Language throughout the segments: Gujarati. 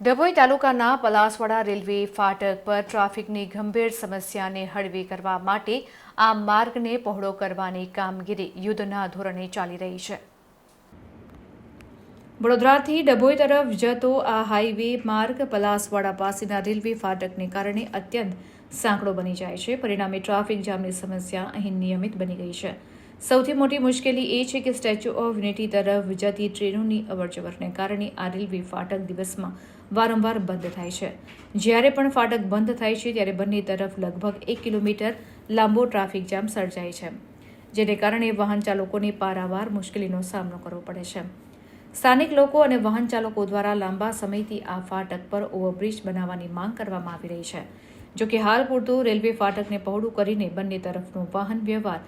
ડભોઈ તાલુકાના પલાસવાડા રેલવે ફાટક પર ટ્રાફિકની ગંભીર સમસ્યાને હળવી કરવા માટે આ માર્ગને પહોળો કરવાની કામગીરી યુદ્ધના ધોરણે ચાલી રહી છે. વડોદરાથી ડભોઈ તરફ જતો આ હાઈવે માર્ગ પલાસવાડા પાસેના રેલવે ફાટકને કારણે અત્યંત સાંકડો બની જાય છે. પરિણામે ટ્રાફિક જામની સમસ્યા અહીં નિયમિત બની ગઈ છે. સૌથી મોટી મુશ્કેલી એ છે કે સ્ટેચ્યુ ઓફ યુનિટી તરફ જતી ટ્રેનોની અવરજવરને કારણે આ રેલવે ફાટક દિવસમાં વારંવાર બંધ થાય છે. જ્યારે પણ ફાટક બંધ થાય છે, ત્યારે બંને તરફ લગભગ એક કિલોમીટર લાંબો ટ્રાફિક જામ સર્જાય છે, જેને કારણે વાહન ચાલકોને પારાવાર મુશ્કેલીનો સામનો કરવો પડે છે. સ્થાનિક લોકો અને વાહન ચાલકો દ્વારા લાંબા સમયથી આ ફાટક પર ઓવરબ્રિજ બનાવવાની માંગ કરવામાં આવી રહી છે. જો કે હાલ પૂરતું રેલવે ફાટકને પહોળું કરીને બંને તરફનો વાહન વ્યવહાર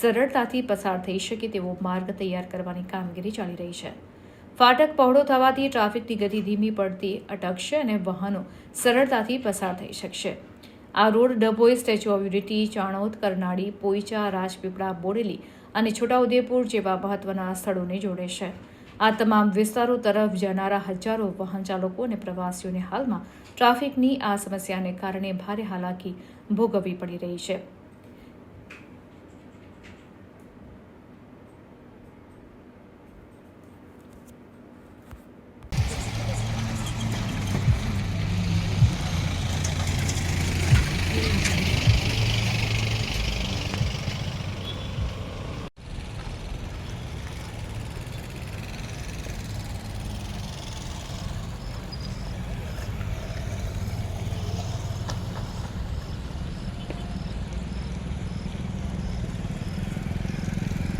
સરળતાથી પસાર થઈ શકે તેવો માર્ગ તૈયાર કરવાની કામગીરી ચાલી રહી છે. ફાટક પહોળો થવાથી ટ્રાફિકની ગતિ ધીમી પડતી અટકશે અને વાહનો સરળતાથી પસાર થઈ શકશે. આ road Dabhoi statue of unity, Chanod, Karnali, Poicha, Rajpipla, Bodeli અને છોટાઉદેપુર જેવા મહત્વના સ્થળોને જોડે છે. આ તમામ વિસ્તારો તરફ જનારા હજારો વાહન ચાલકો અને પ્રવાસીઓને હાલમાં ટ્રાફિકની આ સમસ્યાને કારણે ભારે હાલાકી ભોગવવી પડી રહી છે